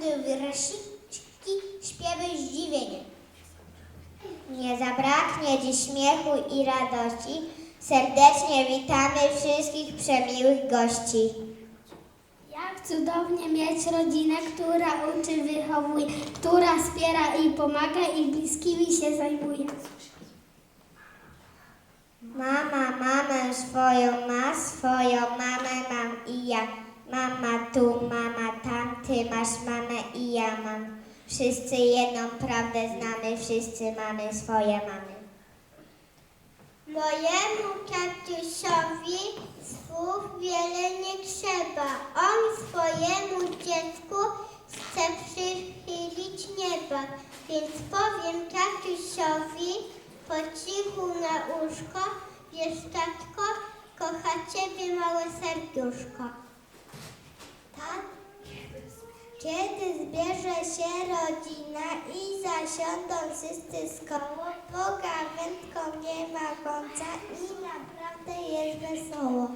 będą wierszyki, śpiewy, zdziwienie. Nie zabraknie dziś śmiechu i radości. Serdecznie witamy wszystkich przemiłych gości. Jak cudownie mieć rodzinę, która uczy, wychowuje, która wspiera i pomaga i bliskimi się zajmuje. Mama mamę swoją ma, swoją mamę mam i ja. Mama tu, mama tam, ty masz mamę i ja mam. Wszyscy jedną prawdę znamy, wszyscy mamy swoje mamy. Mojemu tatusiowi słów wiele nie trzeba. On swojemu dziecku chce przychylić nieba. Więc powiem tatusiowi po cichu na uszko, wiesz tatko, kocha ciebie małe serduszko. Tak? Kiedy zbierze się rodzina i zasiądą wszyscy z koło, pogawędką nie ma końca i naprawdę jest wesoło.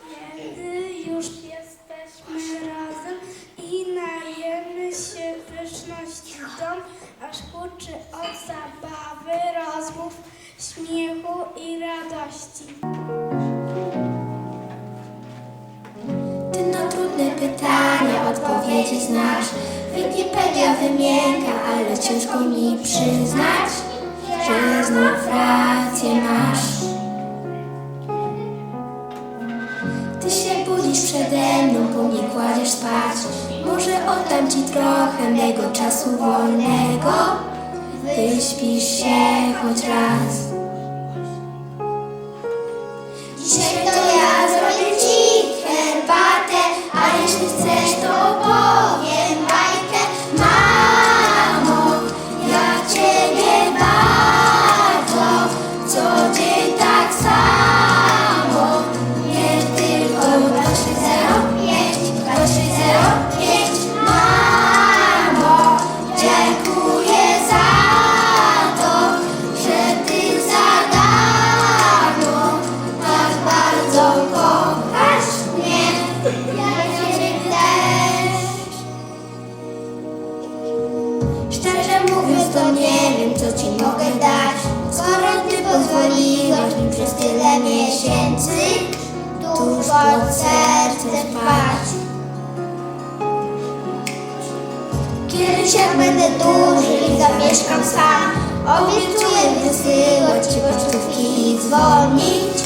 Kiedy już jesteśmy razem i najemy się pyszności dom, aż huczy od zabawy, rozmów, śmiechu i radości. Trudne pytania odpowiedzi znasz. Wikipedia wymienka, ale ciężko mi przyznać, że znów rację masz. Ty się budzisz przede mną, po mnie kładziesz spać. Może oddam ci trochę mego czasu wolnego. Wyśpisz się choć raz. Pod serce spać. Kiedyś jak będę duży i zamieszkam sam, obiecuję wysyłać ci pocztówki i dzwonić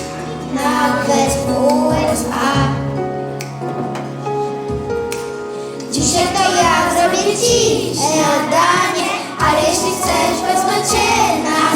nawet USA. Dzisiaj to ja zrobię ci śniadanie, ale jeśli chcesz, wezmę cię na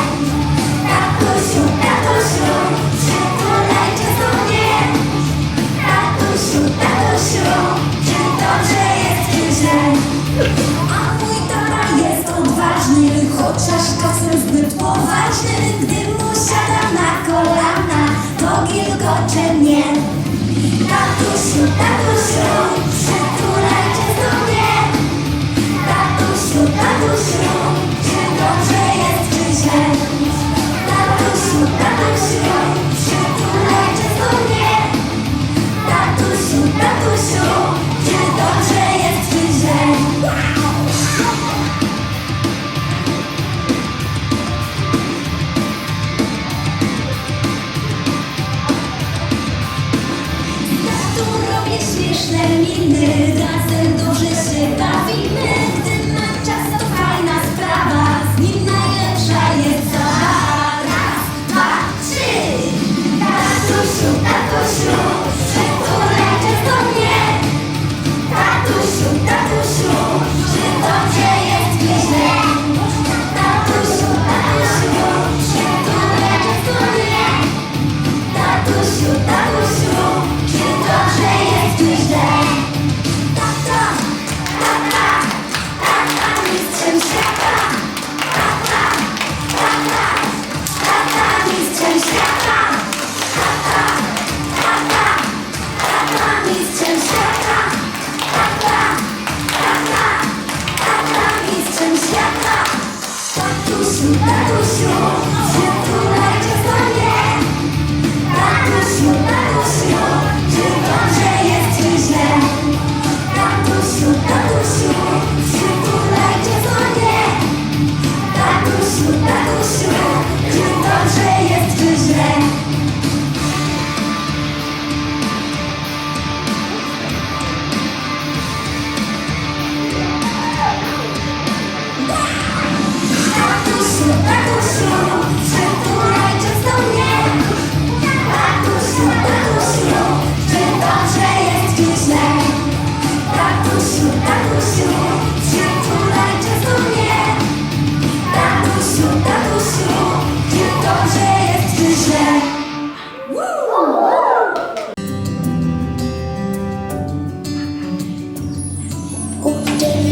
Senhor.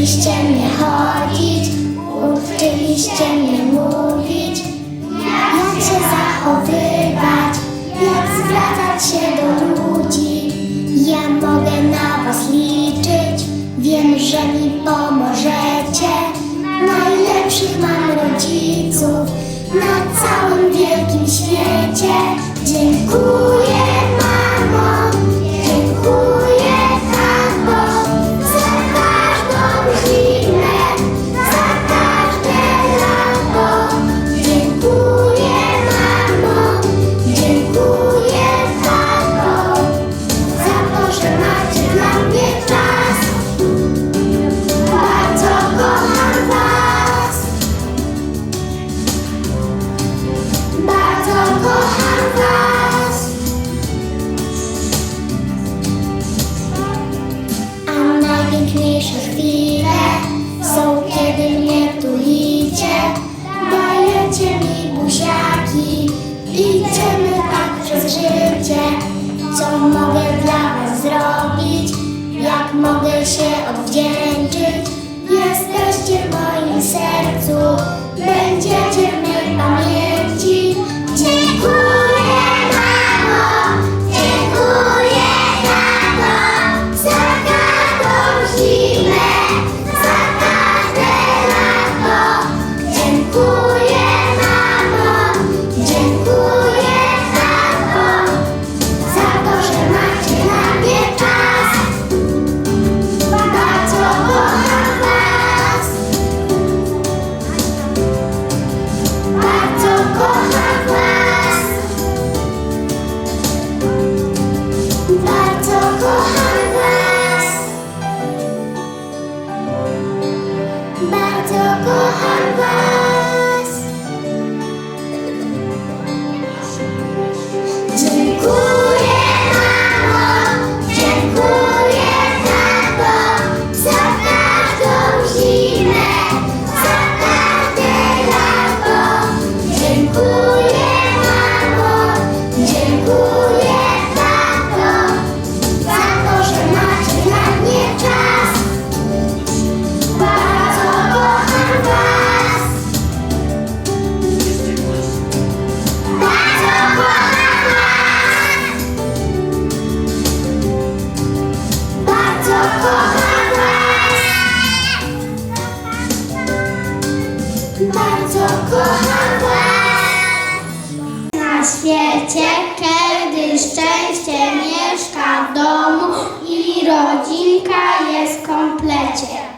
Uczyliście mnie chodzić, uczyliście mnie mówić, jak się zachowywać, jak zwracać się do ludzi. Ja mogę na Was liczyć, wiem, że mi pomożecie. Najlepszych mam rodziców na całym wielkim świecie. Dziękuję. najpiękniejsze chwile są, kiedy mnie tulicie, dajecie mi buziaki. Idziemy tak przez życie, co mogę dla was zrobić. rodzinka jest w komplecie.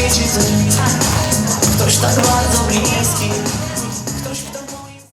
свечи зажигай Кто ж так близкий